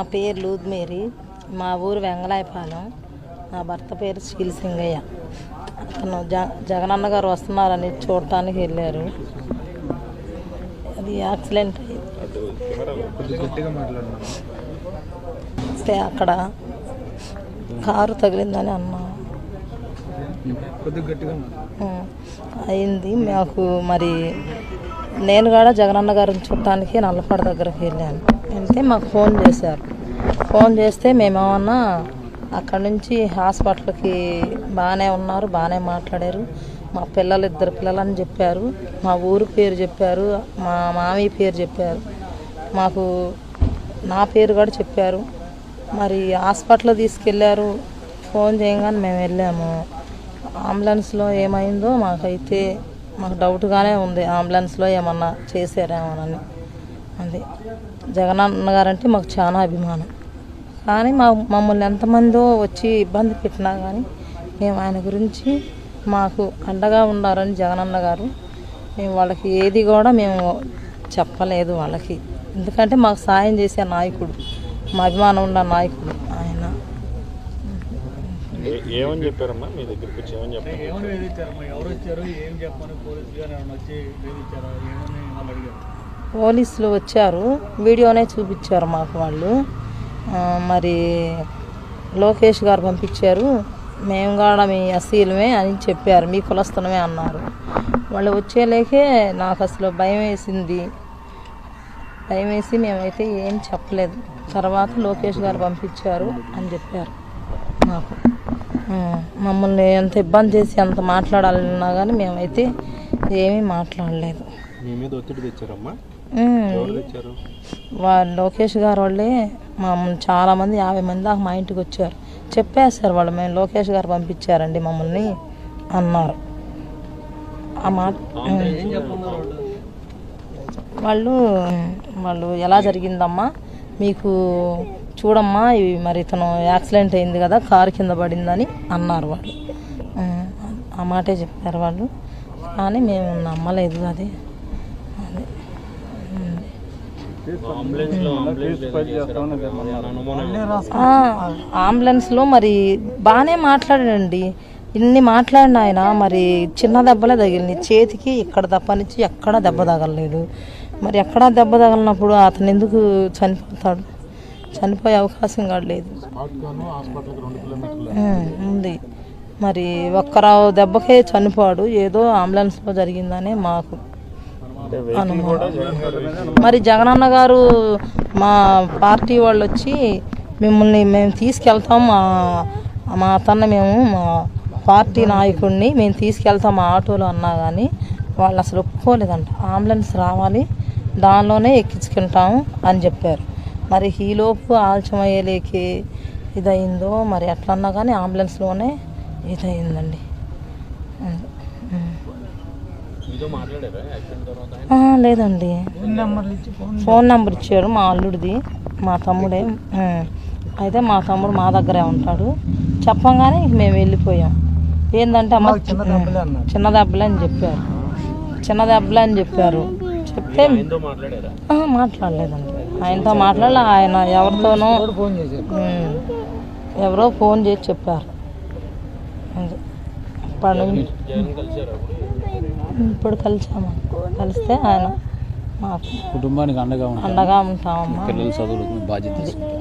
నా పేరు లూద్ మేరీ మా ఊరు వెంగళాయపాలెం. నా భర్త పేరు శీల్ సింగయ్య. అతను జ జగనన్న గారు వస్తున్నారని చూడటానికి వెళ్ళారు. అది యాక్సిడెంట్ అయ్యింది అక్కడ కారు తగిలిందని అన్నా. అయింది. మాకు మరి నేను కూడా జగనన్న గారిని చూడటానికి నల్లపాడు దగ్గరికి వెళ్ళాను. వెళ్తే మాకు ఫోన్ చేశారు. ఫోన్ చేస్తే మేమేమన్నా అక్కడ నుంచి హాస్పిటల్కి బాగానే ఉన్నారు బాగానే మాట్లాడారు. మా పిల్లలు ఇద్దరు పిల్లలని చెప్పారు. మా ఊరు పేరు చెప్పారు మా మామయ్య పేరు చెప్పారు. మాకు నా పేరు కూడా చెప్పారు. మరి హాస్పిటల్ తీసుకెళ్ళారు ఫోన్ చేయగానే మేము వెళ్ళాము. అంబులెన్స్లో ఏమైందో మాకైతే మాకు డౌట్గానే ఉంది. అంబులెన్స్లో ఏమన్నా చేశారేమోనని. అది. జగనన్న గారంటే మాకు చాలా అభిమానం. కానీ మా మమ్మల్ని ఎంతమందో వచ్చి ఇబ్బంది పెట్టినా కానీ మేము ఆయన గురించి మాకు అండగా ఉన్నారని జగనన్న గారు మేము వాళ్ళకి ఏది కూడా మేము చెప్పలేదు వాళ్ళకి. ఎందుకంటే మాకు సాయం చేసే నాయకుడు మా అభిమానం ఉన్న నాయకుడు ఆయన. ఏమని చెప్పారమ్మా? మీ దగ్గరికి వచ్చి ఏమని చెప్పారు? వేధించారమ్మా? ఎవరు వచ్చారు? ఏం చెప్పని పోలీసు గారు వచ్చి వేధించారా? ఏమని వాళ్ళు అడిగారు? పోలీసులు వచ్చారు. వీడియోనే చూపించారు మాకు వాళ్ళు. మరి లోకేష్ గారు పంపించారు. మేము కూడా మీ అసీలమే అని చెప్పారు. మీ కులస్థలమే అన్నారు. వాళ్ళు వచ్చేలేకే నాకు అసలు భయం వేసింది. భయం వేసి మేమైతే ఏం చెప్పలేదు. తర్వాత లోకేష్ గారు పంపించారు అని చెప్పారు మాకు. మమ్మల్ని ఎంత ఇబ్బంది చేసి ఎంత మాట్లాడాలన్నా కానీ మేమైతే ఏమీ మాట్లాడలేదు. మీ మీద ఒత్తిడి తెచ్చారమ్మా? ఉమ్, ఎవరు తెచ్చారు? వాళ్ళు లోకేష్ గారు వాళ్ళే మా చాలా మంది యాభై మంది దాకా మా ఇంటికి వచ్చారు. చెప్పేశారు వాళ్ళు మేము లోకేష్ గారు పంపించారండి మమ్మల్ని అన్నారు. ఆ మాట వాళ్ళు వాళ్ళు ఎలా జరిగిందమ్మా? మీకు చూడమ్మా ఇవి మరి ఇతను యాక్సిడెంట్ అయింది కదా కారు కింద పడిందని అన్నారు వాళ్ళు. ఆ మాటే చెప్పారు వాళ్ళు. కానీ మేము నమ్మలేదు అది ఉమ్. అంబులెన్స్లో అంబులెన్స్ అనుమానం ఆ, అంబులెన్స్లో మరి బాగానే మాట్లాడాడండి. ఇన్ని మాట్లాడిన ఆయన మరి చిన్న దెబ్బలే తగిలినాయి. చేతికి ఇక్కడ తప్పనిచ్చి ఎక్కడ దెబ్బ తగలలేదు. మరి ఎక్కడా దెబ్బ తగలినప్పుడు అతను ఎందుకు చనిపోతాడు? చనిపోయే అవకాశం కూడా లేదు. ఉం, ఉంది. మరి ఒక్కరావు దెబ్బకే చనిపోడు ఏదో అంబులెన్స్లో జరిగిందని మాకు అనుమానం. మరి జగనన్న గారు మా పార్టీ వాళ్ళు వచ్చి మిమ్మల్ని మేము తీసుకెళ్తాం మా మా అతన్ని మేము మా పార్టీ నాయకుడిని మేము తీసుకెళ్తాం మా ఆటోలో అన్నా కానీ వాళ్ళు అసలు ఒప్పుకోలేదంట. అంబులెన్స్ రావాలి దానిలోనే ఎక్కించుకుంటాము అని చెప్పారు. మరి ఈలోపు ఆలస్యం అయ్యేలేకి ఇదయిందో మరి ఎట్లన్నా కానీ అంబులెన్స్లోనే ఇదయిందండి ఉం. ఉం. మీతో మాట్లాడారా యాక్సిడెంట్ తర్వాత ఆయన? ఆ, లేదండి. ఫోన్ నెంబర్ ఇచ్చాడు మా అల్లుడిది మా తమ్ముడే. అయితే మా తమ్ముడు మా దగ్గరే ఉంటాడు. చెప్పంగానే ఇంక మేము వెళ్ళిపోయాం. ఏంటంటే అమ్మ చిన్న దెబ్బలే అని చెప్పారు. చిన్న దెబ్బలే అని చెప్పారు. చెప్తే మాట్లాడలేదండి. ఆయనతో మాట్లాడలే ఆయన ఎవరితోనో. ఎవరో ఫోన్ చేసి చెప్పారు. అప్పటి నుంచి ఇప్పుడు కలిసాము. కలిస్తే ఆయన మాకు కుటుంబానికి అండగా ఉంటాం అండగా ఉంటామమ్మా. పిల్లల చదువులకు బాధ్యత తీసుకుంటాం